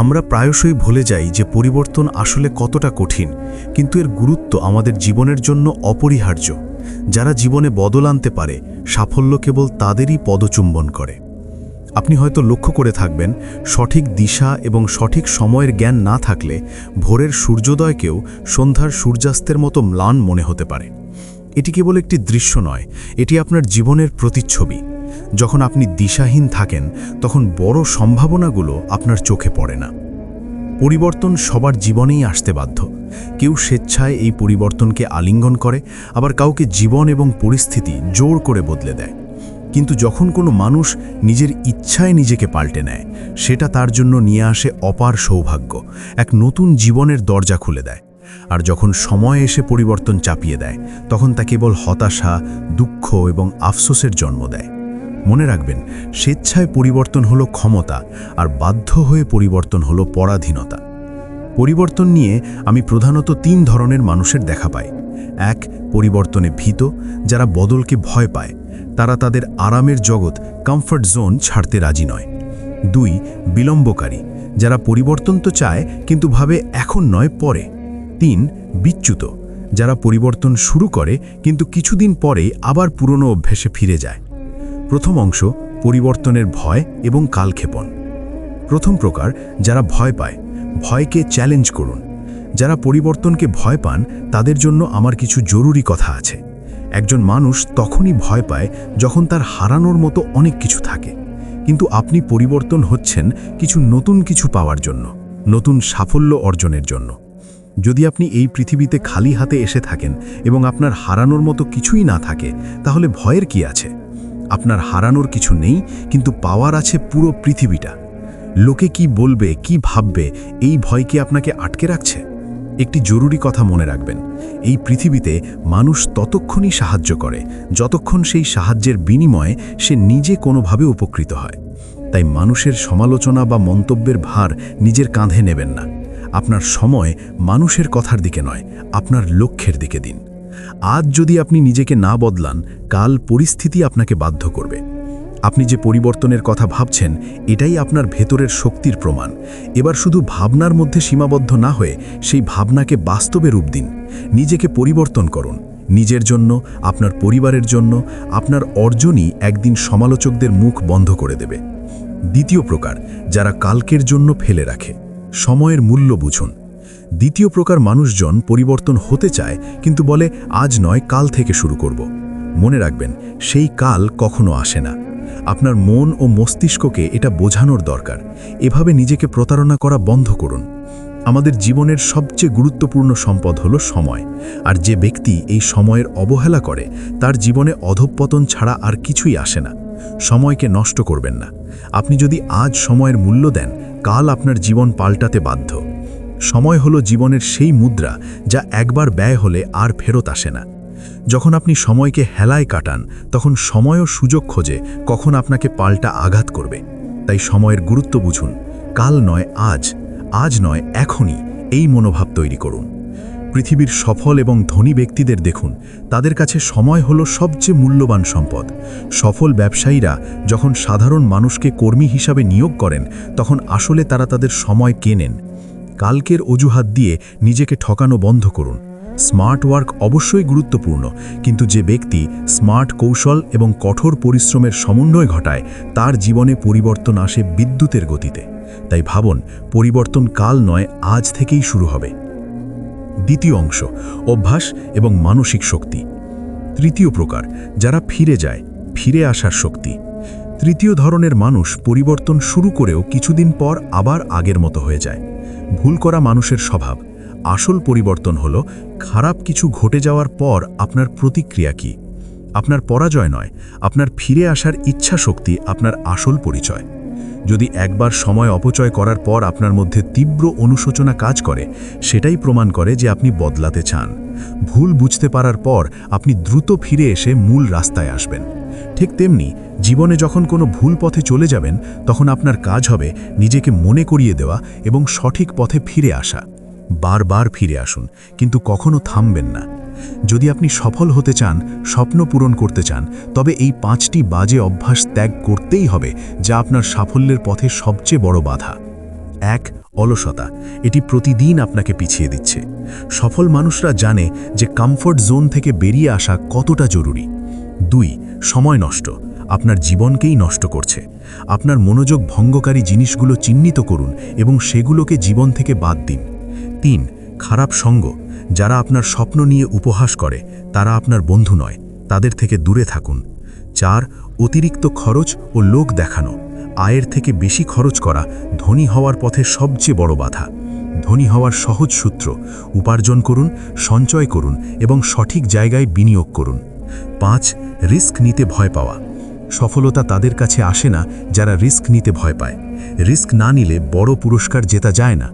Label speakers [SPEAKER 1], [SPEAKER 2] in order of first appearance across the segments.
[SPEAKER 1] আমরা প্রায়শই ভুলে যাই যে পরিবর্তন আসলে কতটা কঠিন, কিন্তু এর গুরুত্ব আমাদের জীবনের জন্য অপরিহার্য। যারা জীবনে বদল আনতে পারে, সাফল্য কেবল তাদেরই পদচুম্বন করে। আপনি হয়তো লক্ষ্য করে থাকবেন, সঠিক দিশা এবং সঠিক সময়ের জ্ঞান না থাকলে ভোরের সূর্যোদয়কেও সন্ধ্যার সূর্যাস্তের মতো ম্লান মনে হতে পারে। এটি কেবল একটি দৃশ্য নয়, এটি আপনার জীবনের প্রতিচ্ছবি। যখন আপনি দিশাহীন থাকেন, তখন বড় সম্ভাবনাগুলো আপনার চোখে পড়ে না। পরিবর্তন সবার জীবনেই আসতে বাধ্য। কেউ স্বেচ্ছায় এই পরিবর্তনকে আলিঙ্গন করে, আবার কাউকে জীবন এবং পরিস্থিতি জোর করে বদলে দেয়। কিন্তু যখন কোনো মানুষ নিজের ইচ্ছায় নিজেকে পাল্টে নেয়, সেটা তার জন্য নিয়ে আসে অপার সৌভাগ্য, এক নতুন জীবনের দরজা খুলে দেয়। আর যখন সময় এসে পরিবর্তন চাপিয়ে দেয়, তখন তা কেবল হতাশা, দুঃখ এবং আফসোসের জন্ম দেয়। মনে রাখবেন, স্বেচ্ছায় পরিবর্তন হলো ক্ষমতা আর বাধ্য হয়ে পরিবর্তন হলো পরাধীনতা। পরিবর্তন নিয়ে আমি প্রধানত তিন ধরনের মানুষের দেখা পাই। এক, পরিবর্তনে ভীত, যারা বদলকে ভয় পায়। তারা তাদের আরামের জগৎ কমফর্ট জোন ছাড়তে রাজি নয়। দুই, বিলম্বকারী, যারা পরিবর্তন তো চায়, কিন্তু ভাবে এখন নয় পরে। তিন বিচ্যুত, যারা পরিবর্তন শুরু করে কিন্তু কিছুদিন পরেই আবার পুরনো অভ্যেসে ফিরে যায়। প্রথম অংশ, পরিবর্তনের ভয় এবং কালক্ষেপণ। প্রথম প্রকার, যারা ভয় পায়, ভয়কে চ্যালেঞ্জ করুন। যারা পরিবর্তনকে ভয় পান, তাদের জন্য আমার কিছু জরুরি কথা আছে। একজন মানুষ তখনই ভয় পায় যখন তার হারানোর মতো অনেক কিছু থাকে। কিন্তু আপনি পরিবর্তন হচ্ছেন কিছু নতুন কিছু পাওয়ার জন্য, নতুন সাফল্য অর্জনের জন্য। যদি আপনি এই পৃথিবীতে খালি হাতে এসে থাকেন এবং আপনার হারানোর মতো কিছুই না থাকে, তাহলে ভয়ের কি আছে? আপনার হারানোর কিছু নেই, কিন্তু পাওয়ার আছে পুরো পৃথিবীটা। লোকে কি বলবে, কি ভাববে, এই ভয় কি আপনাকে আটকে রাখছে? একটি জরুরি কথা মনে রাখবেন, এই পৃথিবীতে মানুষ ততক্ষণই সাহায্য করে, যতক্ষণ সেই সাহায্যের বিনিময়ে সে নিজে কোনোভাবে উপকৃত হয়। তাই মানুষের সমালোচনা বা মন্তব্যের ভার নিজের কাঁধে নেবেন না। আপনার সময় মানুষের কথার দিকে নয়, আপনার লক্ষ্যের দিকে দিন। আজ যদি আপনি নিজেকে না বদলান, কাল পরিস্থিতি আপনাকে বাধ্য করবে। আপনি যে পরিবর্তনের কথা ভাবছেন, এটাই আপনার ভেতরের শক্তির প্রমাণ। এবার শুধু ভাবনার মধ্যে সীমাবদ্ধ না হয়ে সেই ভাবনাকে বাস্তবে রূপ দিন। নিজেকে পরিবর্তন করুন। নিজের জন্য, আপনার পরিবারের জন্য, আপনার অর্জনই একদিন সমালোচকদের মুখ বন্ধ করে দেবে। দ্বিতীয় প্রকার, যারা কালকের জন্য ফেলে রাখে। সময়ের মূল্য বুঝুন। দ্বিতীয় প্রকার মানুষজন পরিবর্তন হতে চায়, কিন্তু বলে, আজ নয়, কাল থেকে শুরু করব। মনে রাখবেন, সেই কাল কখনো আসে না। আপনার মন ও মস্তিষ্ককে এটা বোঝানোর দরকার। এভাবে নিজেকে প্রতারণা করা বন্ধ করুন। আমাদের জীবনের সবচেয়ে গুরুত্বপূর্ণ সম্পদ হল সময়। আর যে ব্যক্তি এই সময়ের অবহেলা করে, তার জীবনে অধঃপতন ছাড়া আর কিছুই আসে না। সময়কে নষ্ট করবেন না। আপনি যদি আজ সময়ের মূল্য দেন কাল আপনার জীবন পাল্টাতে বাধ্য। সময় হলো জীবনের সেই মুদ্রা যা একবার ব্যয় হলে আর ফেরত আসে না। যখন আপনি সময়কে হেলায় কাটান, তখন সময়ও সুযোগ খোঁজে কখন আপনাকে পাল্টা আঘাত করবে। তাই সময়ের গুরুত্ব বুঝুন। কাল নয় আজ আজ নয় এখনই এই মনোভাব তৈরি করুন। পৃথিবীর সফল এবং ধনী ব্যক্তিদের দেখুন। তাদের কাছে সময় হলো সবচেয়ে মূল্যবান সম্পদ। সফল ব্যবসায়ীরা যখন সাধারণ মানুষকে কর্মী হিসাবে নিয়োগ করেন, তখন আসলে তারা তাদের সময় কেনেন। কালকের অজুহাত দিয়ে নিজেকে ঠকানো বন্ধ করুন। স্মার্ট ওয়ার্ক অবশ্যই গুরুত্বপূর্ণ, কিন্তু যে ব্যক্তি স্মার্ট কৌশল এবং কঠোর পরিশ্রমের সমন্বয় ঘটায়, তার জীবনে পরিবর্তন আসে বিদ্যুতের গতিতে। তাই ভাবুন, পরিবর্তন কাল নয়, আজ থেকেই শুরু হবে। দ্বিতীয় অংশ, অভ্যাস এবং মানসিক শক্তি। তৃতীয় প্রকার, যারা ফিরে যায়, ফিরে আসার শক্তি। তৃতীয় ধরনের মানুষ পরিবর্তন শুরু করেও কিছুদিন পর আবার আগের মতো হয়ে যায়। ভুল করা মানুষের স্বভাব, আসল পরিবর্তন হল, খারাপ কিছু ঘটে যাওয়ার পর আপনার প্রতিক্রিয়া কি? আপনার পরাজয় নয়, আপনার ফিরে আসার ইচ্ছা শক্তি আপনার আসল পরিচয়। যদি একবার সময় অপচয় করার পর আপনার মধ্যে তীব্র অনুশোচনা কাজ করে, সেটাই প্রমাণ করে যে আপনি বদলাতে চান। ভুল বুঝতে পারার পর আপনি দ্রুত ফিরে এসে মূল রাস্তায় আসবেন। ঠিক তেমনি, জীবনে যখন কোনো ভুল পথে চলে যাবেন, তখন আপনার কাজ হবে নিজেকে মনে করিয়ে দেওয়া এবং সঠিক পথে ফিরে আসা। বারবার ফিরে আসুন, কিন্তু কখনো থামবেন না। যদি আপনি সফল হতে চান, স্বপ্ন পূরণ করতে চান, তবে এই পাঁচটি বাজে অভ্যাস ত্যাগ করতেই হবে, যা আপনার সাফল্যের পথে সবচেয়ে বড় বাধা। এক, অলসতা। এটি প্রতিদিন আপনাকে পিছিয়ে দিচ্ছে। সফল মানুষরা জানে যে কমফোর্ট জোন থেকে বেরিয়ে আসা কতটা জরুরি। দুই, সময় নষ্ট। আপনার জীবনকেই নষ্ট করছে। আপনার মনোযোগ ভঙ্গকারী জিনিসগুলো চিহ্নিত করুন এবং সেগুলোকে জীবন থেকে বাদ দিন। তিন খারাপ সঙ্গ, যারা আপনার স্বপ্ন নিয়ে উপহাস করে, তারা আপনার বন্ধু নয়, তাদের থেকে দূরে থাকুন। চার, অতিরিক্ত খরচ ও লোক দেখানো, আয়ের থেকে বেশি খরচ করা, ধনী হওয়ার পথে সবচেয়ে বড় বাধা। ধনী হওয়ার সহজ সূত্র, উপার্জন করুন, সঞ্চয় করুন এবং সঠিক জায়গায় বিনিয়োগ করুন। পাঁচ, রিস্ক নিতে ভয় পাওয়া, সফলতা তাদের কাছে আসে না যারা রিস্ক নিতে ভয় পায়। রিস্ক না নিলে বড় পুরস্কার জেতা যায় না।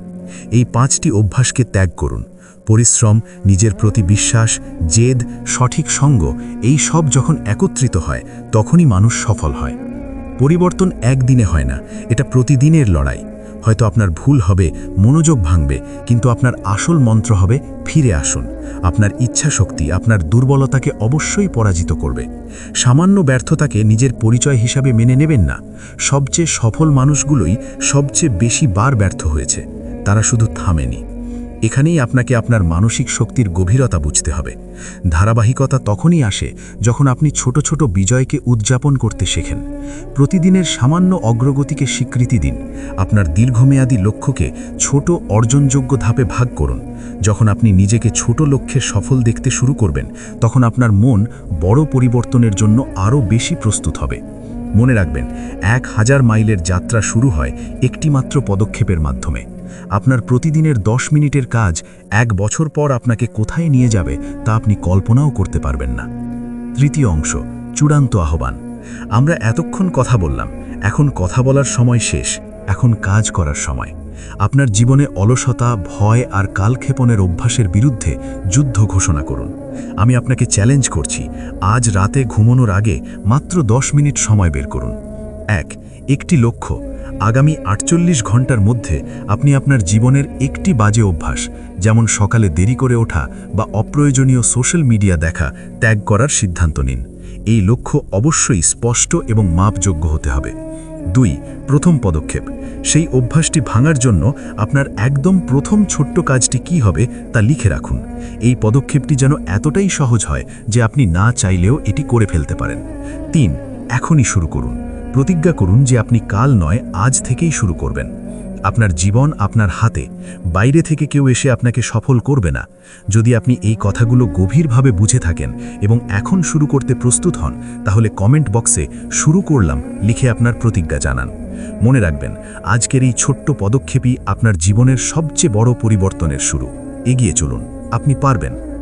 [SPEAKER 1] এই পাঁচটি অভ্যাসকে ত্যাগ করুন। পরিশ্রম, নিজের প্রতি বিশ্বাস, জেদ, সঠিক সঙ্গ, এই সব যখন একত্রিত হয়, তখনই মানুষ সফল হয়। পরিবর্তন একদিনে হয় না, এটা প্রতিদিনের লড়াই। হয়তো আপনার ভুল হবে, মনোযোগ ভাঙবে, কিন্তু আপনার আসল মন্ত্র হবে, ফিরে আসুন। আপনার ইচ্ছা শক্তি আপনার দুর্বলতাকে অবশ্যই পরাজিত করবে। সামান্য ব্যর্থতাকে নিজের পরিচয় হিসাবে মেনে নেবেন না। সবচেয়ে সফল মানুষগুলোই সবচেয়ে বেশি বার ব্যর্থ হয়েছে। তারা শুধু থামেনি। এখানেই আপনাকে আপনার মানসিক শক্তির গভীরতা বুঝতে হবে। ধারাবাহিকতা তখনই আসে যখন আপনি ছোট ছোট বিজয়কে উদযাপন করতে শেখেন। প্রতিদিনের সামান্য অগ্রগতিকে স্বীকৃতি দিন। আপনার দীর্ঘমেয়াদী লক্ষ্যকে ছোট অর্জনযোগ্য ধাপে ভাগ করুন। যখন আপনি নিজেকে ছোট লক্ষ্যে সফল দেখতে শুরু করবেন, তখন আপনার মন বড় পরিবর্তনের জন্য আরও বেশি প্রস্তুত হবে। মনে রাখবেন, এক হাজার মাইলের যাত্রা শুরু হয় একটিমাত্র পদক্ষেপের মাধ্যমে। আপনার প্রতিদিনের দশ মিনিটের কাজ এক বছর পর আপনাকে কোথায় নিয়ে যাবে তা আপনি কল্পনাও করতে পারবেন না। তৃতীয় অংশ, চূড়ান্ত আহ্বান। আমরা এতক্ষণ কথা বললাম, এখন কথা বলার সময় শেষ, এখন কাজ করার সময়। আপনার জীবনে অলসতা, ভয় আর কালক্ষেপণের অভ্যাসের বিরুদ্ধে যুদ্ধ ঘোষণা করুন। আমি আপনাকে চ্যালেঞ্জ করছি, আজ রাতে ঘুমানোর আগে মাত্র দশ মিনিট সময় বের করুন। এক, একটি লক্ষ্য আগামী আটচল্লিশ ঘণ্টার মধ্যে আপনি আপনার জীবনের একটি বাজে অভ্যাস, যেমন সকালে দেরি করে ওঠা বা অপ্রয়োজনীয় সোশ্যাল মিডিয়া দেখা, ত্যাগ করার সিদ্ধান্ত নিন। এই লক্ষ্য অবশ্যই স্পষ্ট এবং মাপযোগ্য হতে হবে। দুই, প্রথম পদক্ষেপ। সেই অভ্যাসটি ভাঙার জন্য আপনার একদম প্রথম ছোট্ট কাজটি কি হবে তা লিখে রাখুন। এই পদক্ষেপটি যেন এতটাই সহজ হয় যে আপনি না চাইলেও এটি করে ফেলতে পারেন। তিন, এখনই শুরু করুন। প্রতিজ্ঞা করুন যে আপনি কাল নয়, আজ থেকেই শুরু করবেন। আপনার জীবন আপনার হাতে। বাইরে থেকে কেউ এসে আপনাকে সফল করবে না। যদি আপনি এই কথাগুলো গভীরভাবে বুঝে থাকেন এবং এখন শুরু করতে প্রস্তুত হন, তাহলে কমেন্ট বক্সে শুরু করলাম লিখে আপনার প্রতিজ্ঞা জানান। মনে রাখবেন, আজকের এই ছোট্ট পদক্ষেপই আপনার জীবনের সবচেয়ে বড় পরিবর্তনের শুরু। এগিয়ে চলুন। আপনি পারবেন।